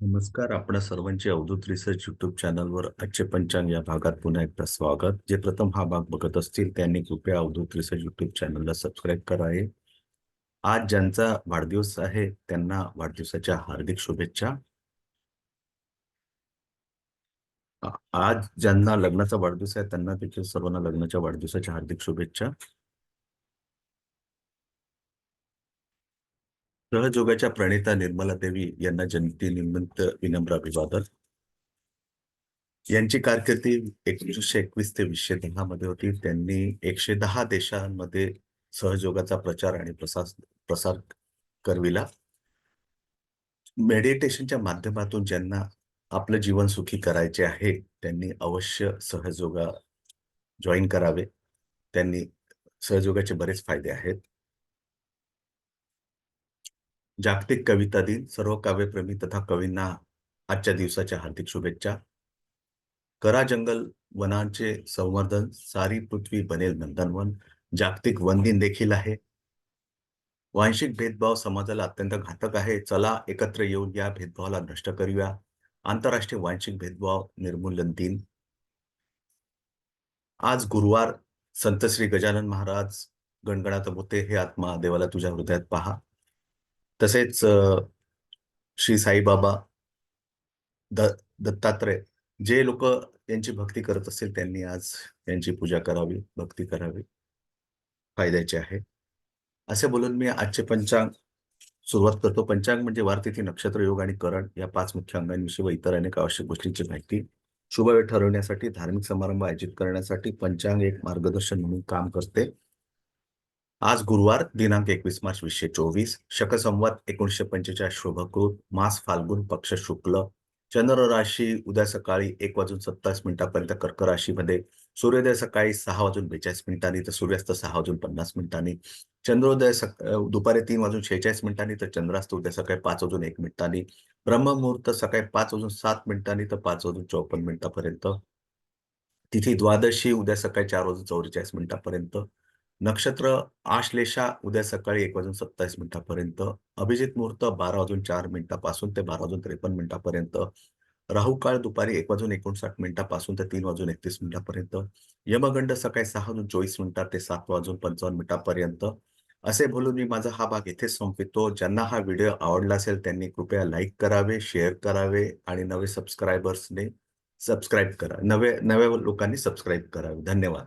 नमस्कार. आपणा सर्वांचे अवधूत रिसर्च युट्यूब चॅनलवर आजचे पंचांग या भागात पुन्हा एकदा स्वागत. जे प्रथम हा भाग बघत असतील त्यांनी कृपया अवधूत रिसर्च युट्यूब चॅनलला सबस्क्राईब करावे आज ज्यांचा वाढदिवस आहे त्यांना वाढदिवसाच्या हार्दिक शुभेच्छा. आज ज्यांना लग्नाचा वाढदिवस आहे त्यांना देखील सर्वांना लग्नाच्या वाढदिवसाच्या हार्दिक शुभेच्छा. सहजोगाच्या प्रणेता निर्मला देवी यांना जयंतीनिमित्त विनम्र अभिवादन. यांची कारकिर्दी एकोणीसशे एकवीस ते वीसशे दहा मध्ये होती. त्यांनी एकशे दहा देशांमध्ये सहजोगाचा प्रचार आणि प्रसार प्रसार करविला. मेडिटेशनच्या माध्यमातून ज्यांना आपलं जीवन सुखी करायचे आहे त्यांनी अवश्य सहजोगा जॉईन करावे. त्यांनी सहजोगाचे बरेच फायदे आहेत. जागतिक कविता दिन सर्व काव्यप्रेमी तथा कवींना आजच्या दिवसाच्या हार्दिक शुभेच्छा. करा जंगल वनांचे संवर्धन सारी पृथ्वी बनेल नंदनवन जागतिक वन दिन देखील आहे. वांशिक भेदभाव समाजाला अत्यंत घातक आहे. चला एकत्र येऊन या भेदभावाला नष्ट करूया. आंतरराष्ट्रीय वांशिक भेदभाव निर्मूलन दिन. आज गुरुवार संत श्री गजानन महाराज गणगणात होते. हे आत्मा देवाला तुझ्या हृदयात पहा. तसेच श्री साईबाबा द दत्तात्रय जे लोक यांची भक्ती करत असतील त्यांनी आज त्यांची पूजा करावी भक्ती करावी. फायद्याचे आहे. असे बोलून मी आजचे पंचांग सुरुवात करतो. पंचांग म्हणजे वारतिथी नक्षत्र योग आणि करण या पाच मुख्य अंगांविषयी व इतर अनेक आवश्यक गोष्टींची माहिती. शुभ वेळ ठरवण्यासाठी धार्मिक समारंभ आयोजित करण्यासाठी पंचांग एक मार्गदर्शन म्हणून काम करते. आज गुरुवार दिनांक एकवीस मार्च वीसशे चोवीस. शकसंवाद एकोणीसशे पंचेचाळीस शुभकृत. मास फाल्गुन पक्ष शुक्ल. चंद्र राशी उद्या सकाळी एक वाजून सत्तावीस मिनिटापर्यंत कर्क राशीमध्ये. सूर्योदय सकाळी सहा वाजून बेचाळीस मिनिटांनी तर सूर्यास्त सहा वाजून पन्नास मिनिटांनी. चंद्रोदय सक दुपारी तीन वाजून शेहेचाळीस मिनिटांनी तर चंद्रास्त उद्या सकाळी पाच वाजून एक मिनिटांनी. ब्रह्ममुहूर्त सकाळी पाच वाजून सात मिनिटांनी तर पाच वाजून चौपन्न मिनिटापर्यंत. तिथी द्वादशी उद्या सकाळी चार वाजून चौवेचाळीस मिनिटापर्यंत. नक्षत्र आश्लेषा उद्या सकाळी एक वाजून सत्तावीस मिनिटापर्यंत अभिजित मुहूर्त बारा वाजून चार मिनिटापासून ते बारा वाजून त्रेपन्न मिनिटापर्यंत राहू काळ दुपारी एक वाजून एकोणसाठ मिनिटापासून ते तीन वाजून एकतीस मिनिटापर्यंत यमगंड सकाळी सहा वाजून चोवीस मिनिटात ते सात वाजून पंचावन्न मिनिटापर्यंत असे बोलून मी माझा हा भाग इथेच संपवितो. ज्यांना हा व्हिडिओ आवडला असेल त्यांनी कृपया लाईक करावे शेअर करावे आणि नवे सबस्क्रायबर्सने सबस्क्राईब करा. नवे नव्या लोकांनी सबस्क्राईब करावे. धन्यवाद.